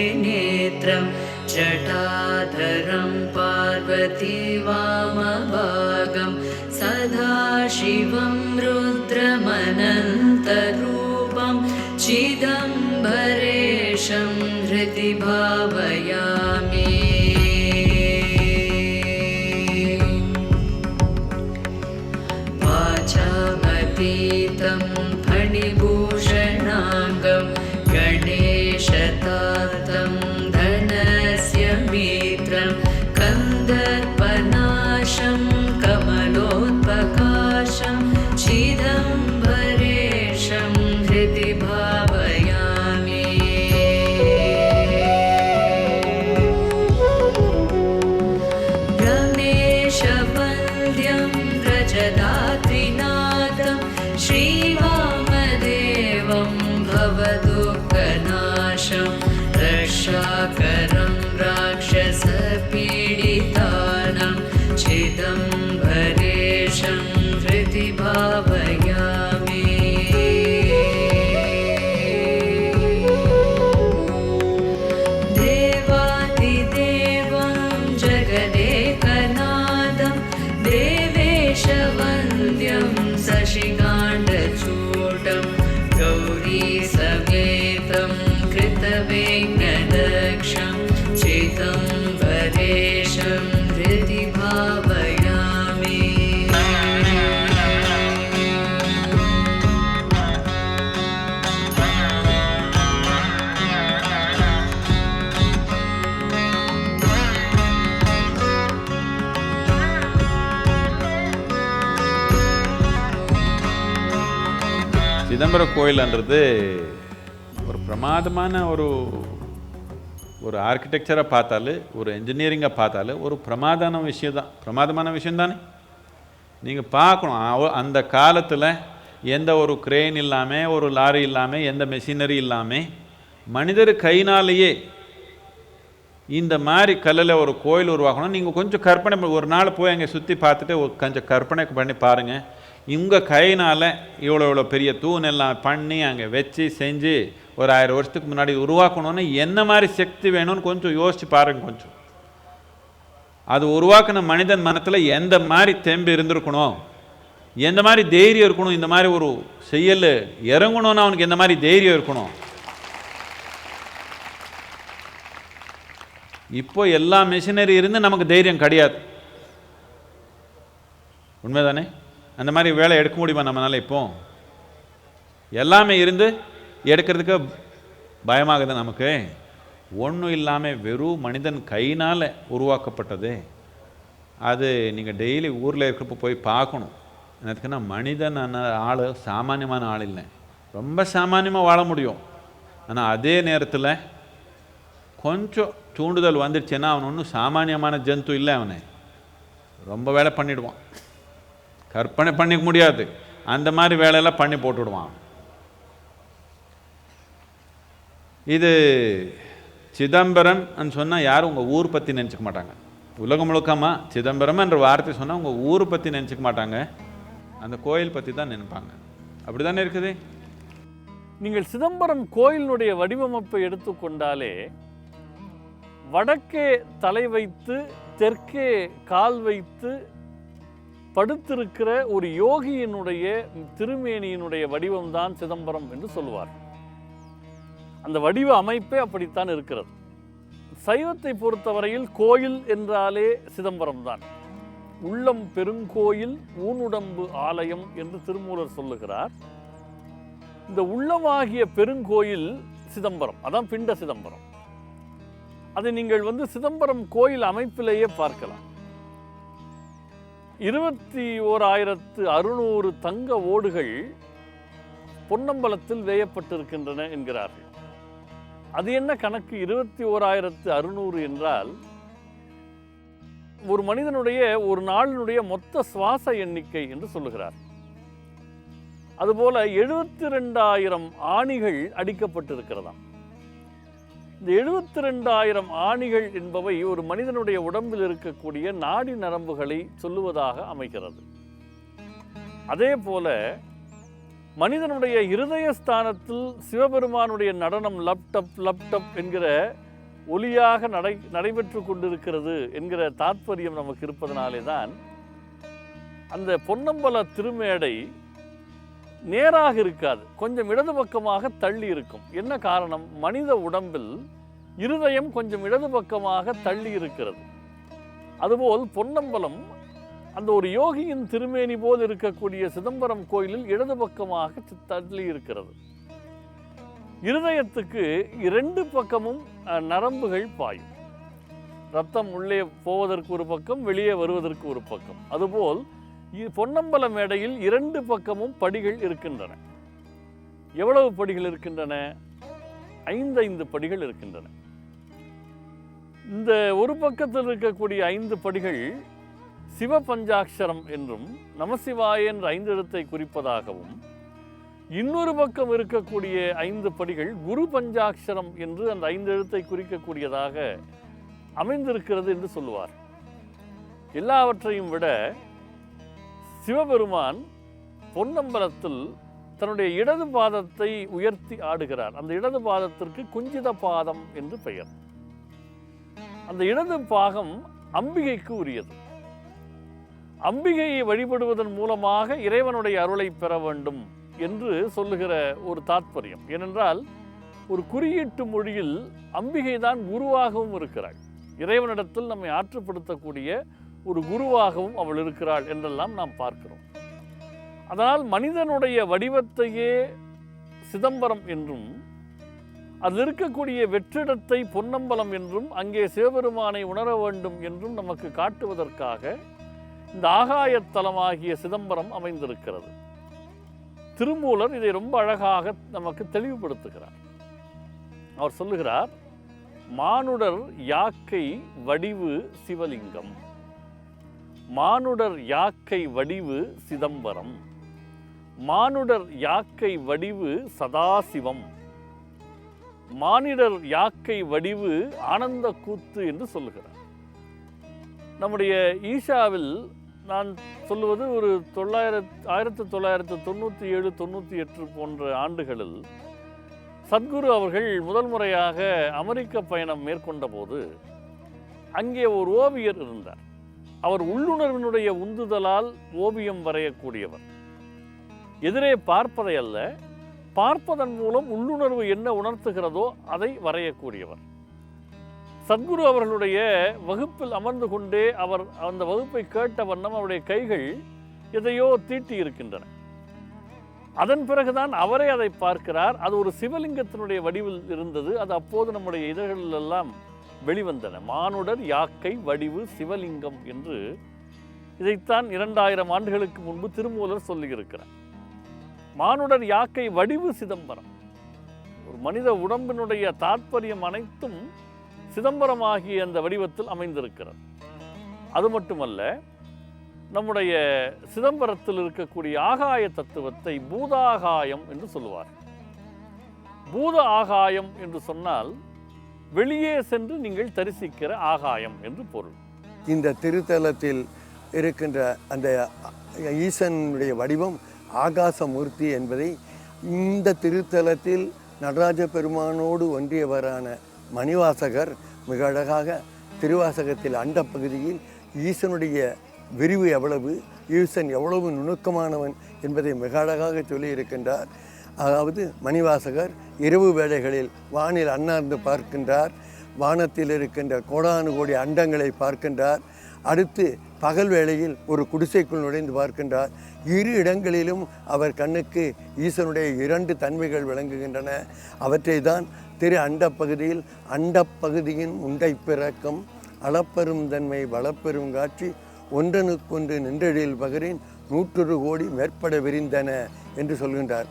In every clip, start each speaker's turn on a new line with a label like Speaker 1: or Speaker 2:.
Speaker 1: त्रिनेत्रं जटाधरं पार्वती वामभागं सदाशिवं रुद्रमनन्तरूपं चिदम्बरेशं हृदि भावयामि। वाचामतीतं भवदुःखनाशं रक्षाकरं
Speaker 2: சிதம்பரம் கோயில்ன்றது ஒரு பிரமாதமான ஒரு ஒரு ஆர்கிடெக்சரை பார்த்தாலே ஒரு என்ஜினியரிங்கை பார்த்தாலே ஒரு பிரமாதமான விஷயம் தான் பிரமாதமான விஷயம் தானே நீங்கள் பார்க்கணும் அந்த காலத்தில் எந்த ஒரு கிரெயின் இல்லாமல் ஒரு லாரி இல்லாமல் எந்த மெஷினரி இல்லாமல் மனிதர் கைனாலேயே இந்த மாதிரி கல்லில் ஒரு கோயில் உருவாக்கணும் நீங்கள் கொஞ்சம் கற்பனை பண்ணி- ஒரு நாள் போய் அங்கே சுற்றி பார்த்துட்டு கொஞ்சம் கற்பனை பண்ணி பாருங்கள் இவங்க கையினால் இவ்வளோ இவ்வளோ பெரிய தூண் எல்லாம் பண்ணி அங்கே வச்சு செஞ்சு ஒரு ஆயிரம் வருஷத்துக்கு முன்னாடி உருவாக்கணும்னு என்ன மாதிரி சக்தி வேணும்னு கொஞ்சம் யோசிச்சு பாருங்க கொஞ்சம். அது உருவாக்கின மனிதன் மனத்தில் எந்த மாதிரி தெம்பு இருந்திருக்கணும்? எந்த மாதிரி தைரியம் இருக்கணும்? இந்த மாதிரி ஒரு செயல் இறங்கணும்னு அவனுக்கு எந்த மாதிரி தைரியம் இருக்கணும்? இப்போ எல்லா மிஷினரி இருந்து நமக்கு தைரியம் கிடையாது. உண்மைதானே? அந்த மாதிரி வேலை எடுக்க முடியுமா நம்மளால் இப்போ? எல்லாமே இருந்து எடுக்கிறதுக்கு பயமாகுது நமக்கு. ஒன்றும் இல்லாமல் வெறும் மனிதன் கையினால் உருவாக்கப்பட்டது. அது நீங்கள் டெய்லி ஊரில் இருக்கிறப்ப போய் பார்க்கணும். எனக்குன்னா மனிதன் ஆள் சாமானியமான ஆள் இல்லை. ரொம்ப சாமானியமாக வாழ முடியும். ஆனால் அதே நேரத்தில் கொஞ்சம் தூண்டுதல் வந்துடுச்சுன்னா அவன் ஒன்றும் சாமானியமான ஜந்து இல்லை அவனை. ரொம்ப வேலை பண்ணிவிடுவான் கற்பனை பண்ணிக்க முடியாது. அந்த மாதிரி வேலையெல்லாம் பண்ணி போட்டுடுவான் இது சிதம்பரம் சொன்னால் யாரும் உங்கள் ஊர் பற்றி நினச்சிக்க மாட்டாங்க. உலகம் முழுக்கமாக சிதம்பரம் என்ற வார்த்தை சொன்னால் உங்கள் ஊரை பற்றி நினச்சிக்க மாட்டாங்க. அந்த கோயில் பற்றி தான் நினைப்பாங்க. அப்படி தானே இருக்குது?
Speaker 3: நீங்கள் சிதம்பரம் கோயிலினுடைய வடிவமைப்பை எடுத்துக்கொண்டாலே வடக்கே தலை வைத்து தெற்கே கால் வைத்து படுத்திருக்கிற ஒரு யோகியினுடைய திருமேனியினுடைய வடிவம்தான் சிதம்பரம் என்று சொல்லுவார். அந்த வடிவ அமைப்பே அப்படித்தான் இருக்கிறது. சைவத்தை பொறுத்தவரையில் கோயில் என்றாலே சிதம்பரம் தான் உள்ளம் பெருங்கோயில் ஊனுடம்பு ஆலயம் என்று திருமூலர் சொல்லுகிறார். இந்த உள்ளமாகிய பெருங்கோயில் சிதம்பரம் அதான் பிண்ட சிதம்பரம். அதை நீங்கள் வந்து சிதம்பரம் கோயில் அமைப்பிலேயே பார்க்கலாம். இருபத்தி ஓராயிரத்து அறுநூறு தங்க ஓடுகள் பொன்னம்பலத்தில் வேயப்பட்டிருக்கின்றன என்கிறார்கள். அது என்ன கணக்கு? இருபத்தி ஓராயிரத்து அறுநூறு என்றால் ஒரு மனிதனுடைய ஒரு நாளினுடைய மொத்த சுவாச எண்ணிக்கை என்று சொல்லுகிறார். அதுபோல எழுபத்தி ரெண்டாயிரம் ஆணிகள் அடிக்கப்பட்டிருக்கிறதாம். இந்த எழுபத்தி ரெண்டாயிரம் ஆணிகள் என்பவை ஒரு மனிதனுடைய உடம்பில் இருக்கக்கூடிய நாடி நரம்புகளை சொல்லுவதாக அமைகிறது. அதே போல மனிதனுடைய இருதய ஸ்தானத்தில் சிவபெருமானுடைய நடனம் லப்டப் லப்டப் என்கிற ஒலியாக நடை நடைபெற்று கொண்டிருக்கிறது என்கிற தாத்பரியம் நமக்கு இருப்பதனாலே தான் அந்த பொன்னம்பல திருமேடை நேராக இருக்காது. கொஞ்சம் இடது பக்கமாக தள்ளி இருக்கும். என்ன காரணம்? மனித உடம்பில் இருதயம் கொஞ்சம் இடது பக்கமாக தள்ளி இருக்கிறது. அதுபோல் பொன்னம்பலம் அந்த ஒரு யோகியின் திருமேனி போல் இருக்கக்கூடிய சிதம்பரம் கோயிலில் இடது பக்கமாக தள்ளி இருக்கிறது. இருதயத்துக்கு இரண்டு பக்கமும் நரம்புகள் பாயும். ரத்தம் உள்ளே போவதற்கு ஒரு பக்கம் வெளியே வருவதற்கு ஒரு பக்கம். அதுபோல் பொன்னம்பல மேடையில் இரண்டு பக்கமும் படிகள் இருக்கின்றன. எவ்வளவு படிகள் இருக்கின்றன? ஐந்து ஐந்து படிகள் இருக்கின்றன. இந்த ஒரு பக்கத்தில் இருக்கக்கூடிய ஐந்து படிகள் சிவ பஞ்சாட்சரம் என்றும் நமசிவாய என்ற ஐந்து இடத்தை குறிப்பதாகவும் இன்னொரு பக்கம் இருக்கக்கூடிய ஐந்து படிகள் குரு பஞ்சாட்சரம் என்று அந்த ஐந்து எழுத்தை குறிக்கக்கூடியதாக அமைந்திருக்கிறது என்று சொல்லுவார். எல்லாவற்றையும் விட சிவபெருமான் பொன்னம்பலத்தில் தன்னுடைய இடது பாதத்தை உயர்த்தி ஆடுகிறார். அந்த இடது பாதத்திற்கு குஞ்சித பாதம் என்று பெயர். அந்த இடது பாகம் அம்பிகைக்கு உரியது. அம்பிகையை வழிபடுவதன் மூலமாக இறைவனுடைய அருளை பெற வேண்டும் என்று சொல்லுகிற ஒரு தாத்பரியம். ஏனென்றால் ஒரு குறியீட்டு மொழியில் அம்பிகை தான் குருவாகவும் இருக்கிறாள். இறைவனிடத்தில் நம்மை ஆற்றுப்படுத்தக்கூடிய ஒரு குருவாகவும் அவள் இருக்கிறாள் என்றெல்லாம் நாம் பார்க்கிறோம். அதனால் மனிதனுடைய வடிவத்தையே சிதம்பரம் என்றும் அதில் இருக்கக்கூடிய வெற்றிடத்தை பொன்னம்பலம் என்றும் அங்கே சிவபெருமானை உணர வேண்டும் என்றும் நமக்கு காட்டுவதற்காக இந்த ஆகாயத்தலமாகிய சிதம்பரம் அமைந்திருக்கிறது. திருமூலர் இதை ரொம்ப அழகாக நமக்கு தெளிவுபடுத்துகிறார். அவர் சொல்லுகிறார் மானுடர் யாக்கை வடிவு சிவலிங்கம். மானுடர் யாக்கை வடிவு சிதம்பரம். மானுடர் யாக்கை வடிவு சதாசிவம். மானிடர் யாக்கை வடிவு ஆனந்த கூத்து என்று சொல்லுகிறார். நம்முடைய ஈஷாவில் நான் சொல்லுவது ஒரு தொள்ளாயிரத்து ஆயிரத்தி தொள்ளாயிரத்து தொண்ணூற்றி ஏழு தொண்ணூற்றி எட்டு போன்ற ஆண்டுகளில் சத்குரு அவர்கள் முதல் முறையாக அமெரிக்க பயணம் மேற்கொண்ட போது அங்கே ஒரு ஓவியர் இருந்தார். அவர் உள்ளுணர்வினுடைய உந்துதலால் ஓவியம் வரையக்கூடியவர். எதிரே பார்ப்பதை அல்ல பார்ப்பதன் மூலம் உள்ளுணர்வு என்ன உணர்த்துகிறதோ அதை வரையக்கூடியவர். சத்குரு அவர்களுடைய வகுப்பில் அமர்ந்து கொண்டே அவர் அந்த வகுப்பை கேட்ட வண்ணம் அவருடைய கைகள் எதையோ தீட்டி இருக்கின்றன. அதன் பிறகுதான் அவரே அதை பார்க்கிறார். அது ஒரு சிவலிங்கத்தினுடைய வடிவில் இருந்தது. அது அப்போது நம்முடைய இதழ்களில் எல்லாம் வெளிவந்தன. மானுடர் யாக்கை வடிவு சிவலிங்கம் என்று இதைத்தான் இரண்டாயிரம் ஆண்டுகளுக்கு முன்பு திருமூலர் சொல்லியிருக்கிறார். மானுடர் யாக்கை வடிவு சிதம்பரம். ஒரு மனித உடம்பினுடைய தாற்பயம் அனைத்தும் சிதம்பரமாகிய அந்த வடிவத்தில் அமைந்திருக்கிறது. அது மட்டுமல்ல நம்முடைய சிதம்பரத்தில் இருக்கக்கூடிய ஆகாய தத்துவத்தை பூதாகாயம் என்று சொல்லுவார் பூத ஆகாயம் என்று சொன்னால் வெளியே சென்று நீங்கள் தரிசிக்கிற ஆகாயம் என்று பொருள்.
Speaker 4: இந்த திருத்தலத்தில் இருக்கின்ற அந்த ஈசனுடைய வடிவம் ஆகாசமூர்த்தி என்பதை இந்த திருத்தலத்தில் நடராஜ பெருமானோடு ஒன்றியவரான மணிவாசகர் மிக அழகாக திருவாசகத்தில் அண்ட பகுதியில் ஈசனுடைய விரிவு எவ்வளவு ஈசன் எவ்வளவு நுணுக்கமானவன் என்பதை மிக அழகாக சொல்லியிருக்கின்றார். அதாவது மணிவாசகர் இரவு வேளைகளில் வானில் அண்ணாந்து பார்க்கின்றார். வானத்தில் இருக்கின்ற கோடானு கோடி அண்டங்களை பார்க்கின்றார். அடுத்து பகல் வேளையில் ஒரு குடிசைக்குள் நுழைந்து பார்க்கின்றார். இரு இடங்களிலும் அவர் கண்ணுக்கு ஈசனுடைய இரண்டு தன்மைகள் விளங்குகின்றன. அவற்றை தான் திரு அண்டப்பகுதியில் அண்டப்பகுதியின் உண்டை பிறக்கம் அளப்பெரும் தன்மை வளப்பெரும் காட்சி ஒன்றனுக்கொன்று நின்றழில் பகரின் நூற்றொரு கோடி மேற்பட விரிந்தன என்று சொல்கின்றார்.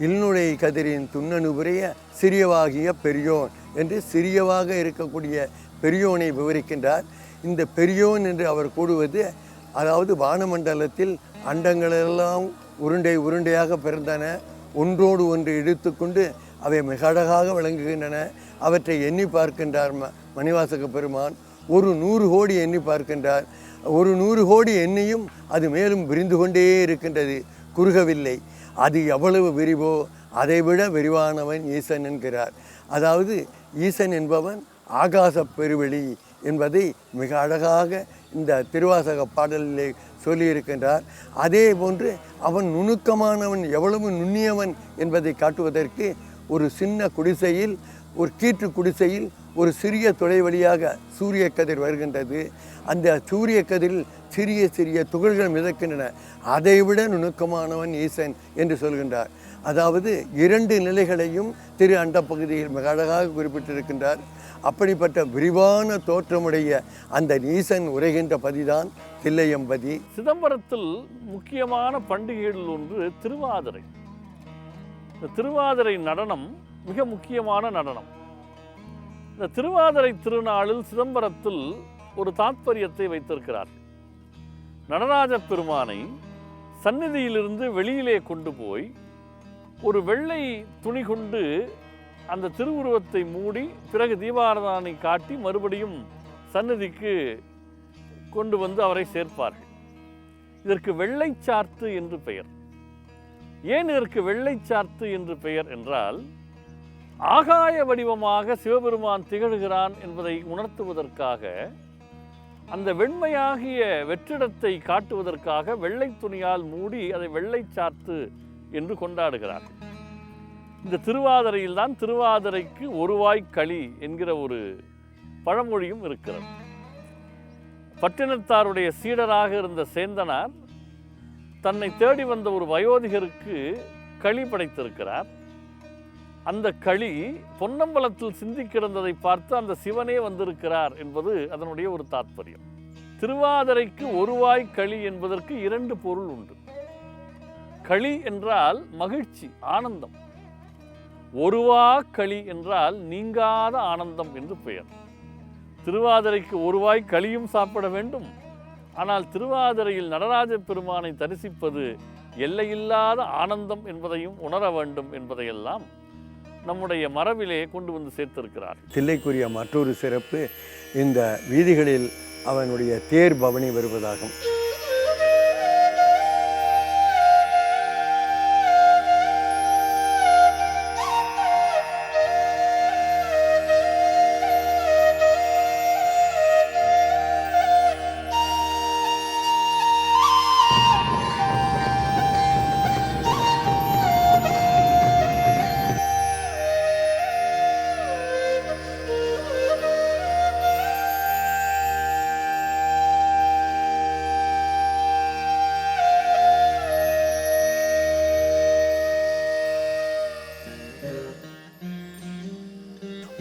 Speaker 4: இல்நுழை கதிரின் துண்ணனுபுரிய சிறியவாகிய பெரியோன் என்று சிறியவாக இருக்கக்கூடிய பெரியோனை விவரிக்கின்றார். இந்த பெரியோன் என்று அவர் கூடுவது அதாவது வானமண்டலத்தில் அண்டங்களெல்லாம் உருண்டை உருண்டையாக பிறந்தன. ஒன்றோடு ஒன்று இழுத்துக்கொண்டு அவை மிக அழகாக விளங்குகின்றன. அவற்றை எண்ணி பார்க்கின்றார் ம மணிவாசக பெருமான். ஒரு நூறு கோடி எண்ணி பார்க்கின்றார். ஒரு நூறு கோடி எண்ணியும் அது மேலும் விரிந்து கொண்டே இருக்கின்றது. குறுகவில்லை. அது எவ்வளவு விரிவோ அதைவிட விரிவானவன் ஈசன் என்கிறார். அதாவது ஈசன் என்பவன் ஆகாச பெருவெளி என்பதை மிக அழகாக இந்த திருவாசக பாடலிலே சொல்லியிருக்கின்றார். அதே போன்று அவன் நுணுக்கமானவன் எவ்வளவு நுண்ணியவன் என்பதை காட்டுவதற்கு ஒரு சின்ன குடிசையில் ஒரு கீற்று குடிசையில் ஒரு சிறிய துளை வழியாக சூரிய கதிர் வருகின்றது. அந்த சூரிய கதிரில் சிறிய சிறிய துகள்கள் மிதக்கின்றன. அதைவிட நுணுக்கமானவன் ஈசன் என்று சொல்கின்றார். அதாவது இரண்டு நிலைகளையும் திரு அண்ட பகுதியில் மிக அழகாக குறிப்பிட்டிருக்கின்றார். அப்படிப்பட்ட விரிவான தோற்றமுடைய அந்த ஈசன் உரைகின்ற பதிதான் தில்லையம்பதி.
Speaker 3: சிதம்பரத்தில் முக்கியமான பண்டிகைகளில் ஒன்று திருவாதிரை. இந்த திருவாதிரை நடனம் மிக முக்கியமான நடனம். இந்த திருவாதிரை திருநாளில் சிதம்பரத்தில் ஒரு தாத்பரியத்தை வைத்திருக்கிறார். நடராஜ பெருமானை சந்நிதியிலிருந்து வெளியிலே கொண்டு போய் ஒரு வெள்ளை துணி கொண்டு அந்த திருவுருவத்தை மூடி பிறகு தீபாராதனை காட்டி மறுபடியும் சந்நிதிக்கு கொண்டு வந்து அவரை சேர்ப்பார்கள். இதற்கு வெள்ளைச்சார்த்து என்று பெயர். ஏன் இதற்கு வெள்ளைச்சார்த்து என்று பெயர் என்றால் ஆகாய வடிவமாக சிவபெருமான் திகழ்கிறான் என்பதை உணர்த்துவதற்காக அந்த வெண்மையாகிய வெற்றிடத்தை காட்டுவதற்காக வெள்ளை துணியால் மூடி அதை வெள்ளை சாத்து என்று கொண்டாடுகிறார். இந்த திருவாதிரையில் தான் திருவாதிரைக்கு ஒருவாய் களி என்கிற ஒரு பழமொழியும் இருக்கிறது. பட்டினத்தாருடைய சீடராக இருந்த சேந்தனார் தன்னை தேடி வந்த ஒரு வயோதிகருக்கு களி படைத்திருக்கிறார். அந்த களி பொன்னம்பலத்தில் சிந்தி கிடந்ததை பார்த்து அந்த சிவனே வந்திருக்கிறார் என்பது அதனுடைய ஒரு தாத்பரியம். திருவாதிரைக்கு ஒருவாய் களி என்பதற்கு இரண்டு பொருள் உண்டு. களி என்றால் மகிழ்ச்சி ஆனந்தம். ஒருவா களி என்றால் நீங்காத ஆனந்தம் என்று பெயர். திருவாதிரைக்கு ஒருவாய் களியும் சாப்பிட வேண்டும். ஆனால் திருவாதிரையில் நடராஜ பெருமானை தரிசிப்பது எல்லையில்லாத ஆனந்தம் என்பதையும் உணர வேண்டும் என்பதையெல்லாம் நம்முடைய மரபிலே கொண்டு வந்து சேர்த்திருக்கிறார்.
Speaker 4: தில்லைக்குரிய மற்றொரு சிறப்பு இந்த வீதிகளில் அவனுடைய தேர் பவனி வருவதாகும்.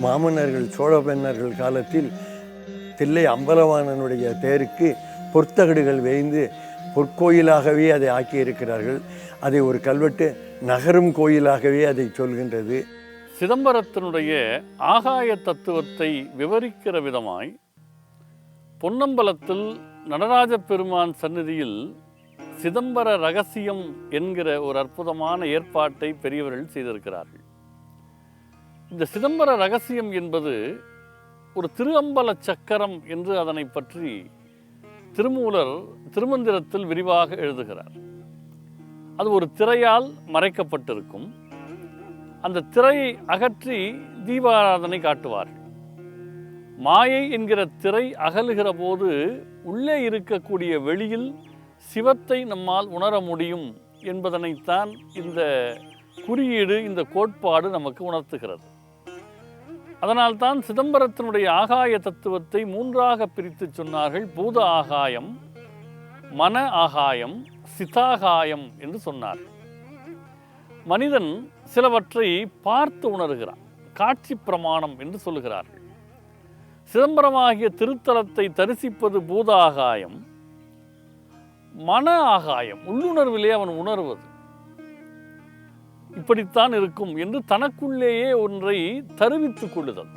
Speaker 4: மாமன்னர்கள் சோழ காலத்தில் தில்லை அம்பலவாணனுடைய தேருக்கு பொற்தகடுகள் வேய்ந்து பொற்கோயிலாகவே அதை ஆக்கியிருக்கிறார்கள். அதை ஒரு கல்வெட்டு நகரும் கோயிலாகவே அதை சொல்கின்றது.
Speaker 3: சிதம்பரத்தினுடைய ஆகாய தத்துவத்தை விவரிக்கிற விதமாய் பொன்னம்பலத்தில் நடராஜ பெருமான் சந்நிதியில் சிதம்பர ரகசியம் என்கிற ஒரு அற்புதமான ஏற்பாட்டை பெரியவர்கள் செய்திருக்கிறார்கள். இந்த சிதம்பர ரகசியம் என்பது ஒரு திருஅம்பல சக்கரம் என்று அதனை பற்றி திருமூலர் திருமந்திரத்தில் விரிவாக எழுதுகிறார். அது ஒரு திரையால் மறைக்கப்பட்டிருக்கும். அந்த திரையை அகற்றி தீபாராதனை காட்டுவார்கள். மாயை என்கிற திரை அகலுகிற போது உள்ளே இருக்கக்கூடிய வெளியில் சிவத்தை நம்மால் உணர முடியும் என்பதனைத்தான் இந்த குறியீடு இந்த கோட்பாடு நமக்கு உணர்த்துகிறது. அதனால்தான் சிதம்பரத்தினுடைய ஆகாய தத்துவத்தை மூன்றாக பிரித்து சொன்னார்கள். பூத ஆகாயம் மன ஆகாயம் சிதாகாயம் என்று சொன்னார். மனிதன் சிலவற்றை பார்த்து உணர்கிறான் காட்சி பிரமாணம் என்று சொல்லுகிறார்கள் சிதம்பரமாகிய திருத்தலத்தை தரிசிப்பது பூத ஆகாயம் மன ஆகாயம் உள்ளுணர்விலே அவன் உணர்வது. இப்படித்தான் இருக்கும் என்று தனக்குள்ளேயே ஒன்றை தருவித்துக் கொள்ளுதல்.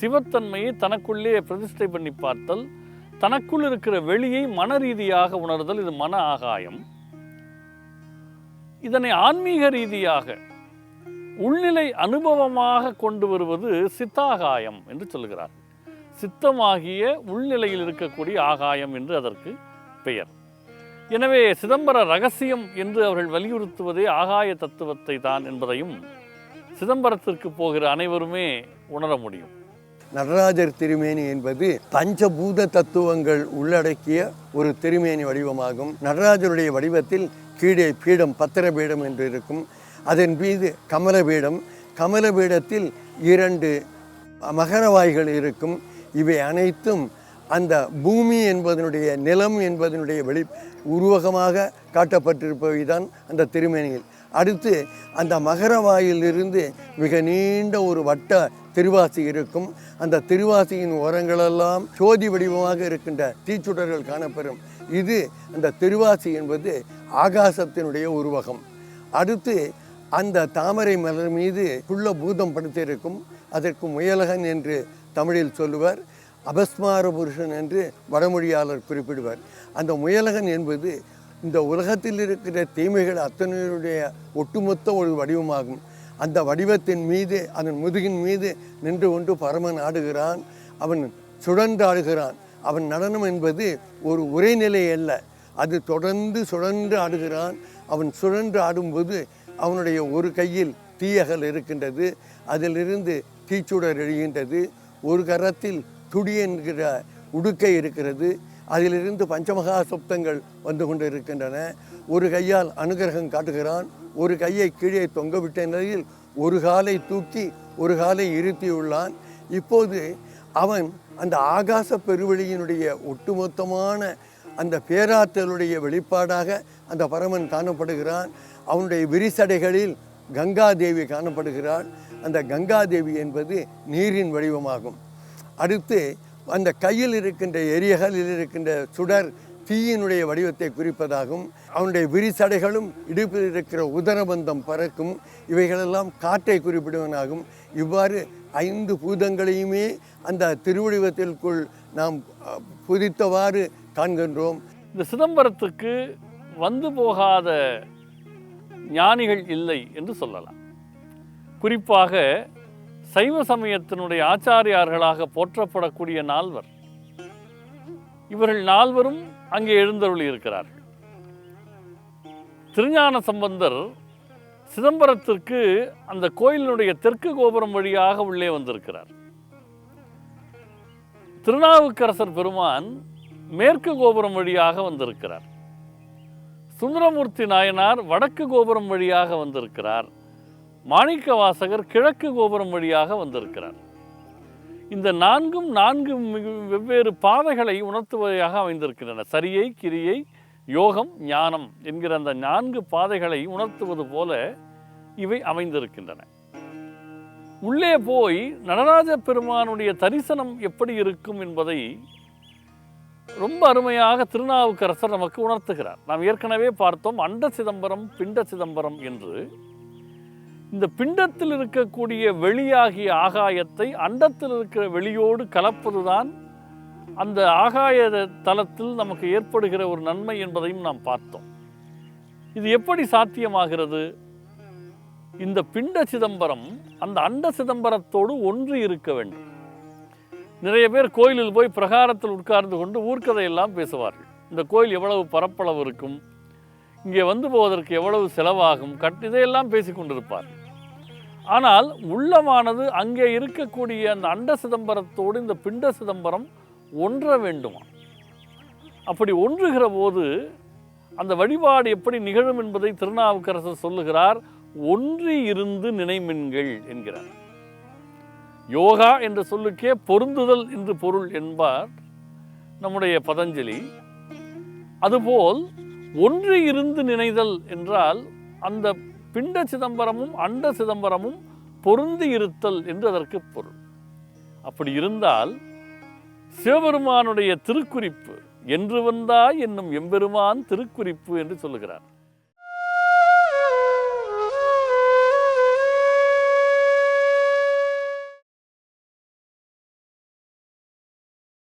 Speaker 3: சிவத்தன்மையை தனக்குள்ளே பிரதிஷ்டை பண்ணி பார்த்தல் தனக்குள் இருக்கிற வெளியை மன ரீதியாக உணர்தல் இது மன ஆகாயம். இதனை ஆன்மீக ரீதியாக உள்நிலை அனுபவமாக கொண்டு வருவது சித்தாகாயம் என்று சொல்கிறார். சித்தமாகிய உள்நிலையில் இருக்கக்கூடிய ஆகாயம் என்று அதற்கு பெயர். எனவே சிதம்பர ரகசியம் என்று அவர்கள் வலியுறுத்துவதே ஆகாய தத்துவத்தை தான் என்பதையும் சிதம்பரத்திற்கு போகிற அனைவருமே உணர முடியும்.
Speaker 4: நடராஜர் திருமேனி என்பது பஞ்சபூத தத்துவங்கள் உள்ளடக்கிய ஒரு திருமேனி வடிவமாகும். நடராஜருடைய வடிவத்தில் கீழே பீடம் பத்திர பீடம் என்று இருக்கும். அதன் மீது கமல பீடம் கமல பீடத்தில் இரண்டு மகரவாய்கள் இருக்கும். இவை அனைத்தும் அந்த பூமி என்பதனுடைய நிலம் என்பதனுடைய வெளி உருவகமாக காட்டப்பட்டிருப்பவை தான் அந்த திருமேனியில் அடுத்து அந்த மகர வாயிலிருந்து மிக நீண்ட ஒரு வட்ட திருவாசி இருக்கும். அந்த திருவாசியின் ஓரங்களெல்லாம் சோதி வடிவமாக இருக்கின்ற தீச்சுடர்கள் காணப்பெறும். இது அந்த திருவாசி என்பது ஆகாசத்தினுடைய உருவகம். அடுத்து அந்த தாமரை மலர் மீது உள்ள பூதம் படுத்திருக்கும். அதற்கு முயலகன் என்று தமிழில் சொல்லுவர். அபஸ்மார புருஷன் என்று வடமொழியாளர் குறிப்பிடுவார். அந்த முயலகன் என்பது இந்த உலகத்தில் இருக்கிற தீமைகள் அத்தனையுடைய ஒட்டுமொத்த ஒரு வடிவமாகும். அந்த வடிவத்தின் மீது அதன் முதுகின் மீது நின்று கொண்டு பரமன் ஆடுகிறான். அவன் சுழன்றாடுகிறான். அவன் நடனம் என்பது ஒரு உரைநிலை அல்ல. அது தொடர்ந்து சுழன்று ஆடுகிறான். அவன் சுழன்று ஆடும்போது அவனுடைய ஒரு கையில் தீயகல் இருக்கின்றது. அதிலிருந்து தீச்சுடர் எழுகின்றது. ஒரு கரத்தில் துடி என்கிற உடுக்கை இருக்கிறது. அதிலிருந்து பஞ்சமகா சப்தங்கள் வந்து கொண்டு இருக்கின்றன ஒரு கையால் அனுகிரகம் காட்டுகிறான். ஒரு கையை கீழே தொங்கவிட்ட நிலையில் ஒரு காலை தூக்கி ஒரு காலை இருத்தியுள்ளான் இப்போது அவன் அந்த ஆகாச பெருவெளியினுடைய ஒட்டுமொத்தமான அந்த பேராற்றலுடைய வெளிப்பாடாக அந்த பரமன் காணப்படுகிறான். அவனுடைய விரிசடைகளில் கங்காதேவி காணப்படுகிறாள். அந்த கங்காதேவி என்பது நீரின் வடிவமாகும். அடுத்து அந்த கையில் இருக்கின்ற எரியகலில் இருக்கின்ற சுடர் தீயினுடைய வடிவத்தை குறிப்பதாகும். அவனுடைய விரிசடைகளும் இடுப்பில் இருக்கிற உதரபந்தம் பறக்கும். இவைகளெல்லாம் காற்றை குறிப்பிடுவனாகும். இவ்வாறு ஐந்து பூதங்களையுமே அந்த திருவடிவத்திற்குள் நாம் புதித்தவாறு காண்கின்றோம்.
Speaker 3: இந்த சிதம்பரத்துக்கு வந்து போகாத ஞானிகள் இல்லை என்று சொல்லலாம். குறிப்பாக சைவ சமயத்தினுடைய ஆச்சாரியார்களாக போற்றப்படக்கூடிய நால்வர். இவர்கள் நால்வரும் அங்கே எழுந்தருளி இருக்கிறார்கள் திருஞான சம்பந்தர் சிதம்பரத்திற்கு அந்த கோயிலினுடைய தெற்கு கோபுரம் வழியாக உள்ளே வந்திருக்கிறார். திருநாவுக்கரசர் பெருமான் மேற்கு கோபுரம் வழியாக வந்திருக்கிறார். சுந்தரமூர்த்தி நாயனார் வடக்கு கோபுரம் வழியாக வந்திருக்கிறார். மாணிக்க வாசகர் கிழக்கு கோபுரம் வழியாக வந்திருக்கிறார். இந்த நான்கும் நான்கு வெவ்வேறு பாதைகளை உணர்த்துவதாக அமைந்திருக்கின்றன. சரியை கிரியை யோகம் ஞானம் என்கிற அந்த நான்கு பாதைகளை உணர்த்துவது போல இவை அமைந்திருக்கின்றன. உள்ளே போய் நடராஜ பெருமானுடைய தரிசனம் எப்படி இருக்கும் என்பதை ரொம்ப அருமையாக திருநாவுக்கரசர் நமக்கு உணர்த்துகிறார். நாம் ஏற்கனவே பார்த்தோம் அண்ட சிதம்பரம் பிண்ட சிதம்பரம் என்று இந்த பிண்டத்தில் இருக்கக்கூடிய வெளியாகிய ஆகாயத்தை அண்டத்தில் இருக்கிற வெளியோடு கலப்பதுதான் அந்த ஆகாய தலத்தில் நமக்கு ஏற்படுகிற ஒரு நன்மை என்பதையும் நாம் பார்த்தோம். இது எப்படி சாத்தியமாகிறது? இந்த பிண்ட சிதம்பரம் அந்த அண்ட சிதம்பரத்தோடு ஒன்று இருக்க வேண்டும். நிறைய பேர் கோயிலில் போய் பிரகாரத்தில் உட்கார்ந்து கொண்டு ஊர்க்கதையெல்லாம் பேசுவார்கள். இந்த கோயில் எவ்வளவு பரப்பளவு இருக்கும்? இங்கே வந்து போவதற்கு எவ்வளவு செலவாகும்? கட் இதையெல்லாம் பேசிக் கொண்டிருப்பார். ஆனால் உள்ளமானது அங்கே இருக்கக்கூடிய அந்த அண்ட சிதம்பரத்தோடு இந்த பிண்ட சிதம்பரம் ஒன்ற வேண்டுமா? அப்படி ஒன்றுகிற போது அந்த வழிபாடு எப்படி நிகழும் என்பதை திருநாவுக்கரசர் சொல்லுகிறார் ஒன்றி இருந்து நினைமின்கள் என்கிறார். யோகா என்ற சொல்லுக்கே பொருந்துதல் என்று பொருள் என்பார் நம்முடைய பதஞ்சலி. அதுபோல் ஒன்று இருந்து நினைதல் என்றால் அந்த பிண்ட சிதம்பரமும் அண்ட சிதம்பரமும் பொருந்தி இருத்தல் என்று அதற்கு பொருள். அப்படி இருந்தால் சிவபெருமானுடைய திருக்குறிப்பு என்று வந்தாய் என்னும் எம்பெருமான் திருக்குறிப்பு என்று சொல்லுகிறார்.